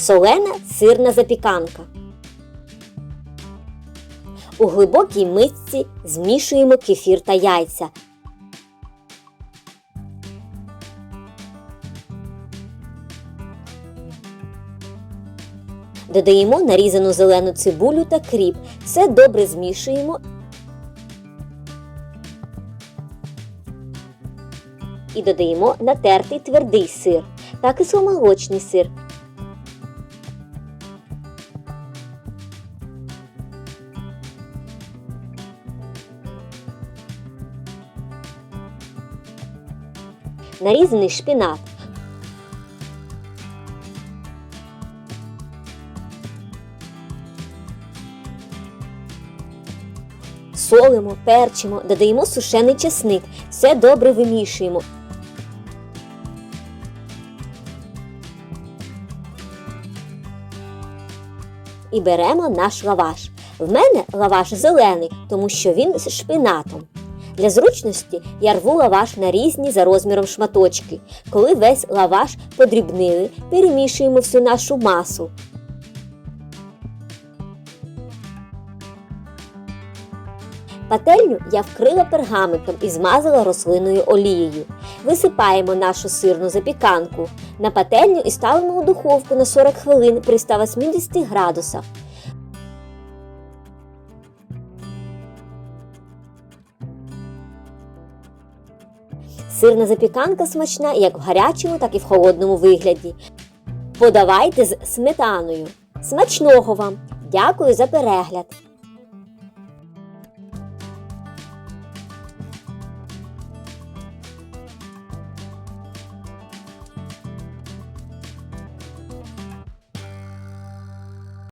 Солена сирна запіканка. У глибокій мисці змішуємо кефір та яйця. Додаємо нарізану зелену цибулю та кріп. Все добре змішуємо. І додаємо натертий твердий сир та кисломолочний сир. Нарізаний шпінат. Солимо, перчимо, додаємо сушений чесник. Все добре вимішуємо. І беремо наш лаваш. В мене лаваш зелений, тому що він з шпинатом. Для зручності я рву лаваш на різні за розміром шматочки. Коли весь лаваш подрібнили, перемішуємо всю нашу масу. Пательню я вкрила пергаментом і змазала рослинною олією. Висипаємо нашу сирну запіканку на пательню і ставимо у духовку на 40 хвилин при 180 градусах. Сирна запіканка смачна як в гарячому, так і в холодному вигляді. Подавайте з сметаною. Смачного вам! Дякую за перегляд!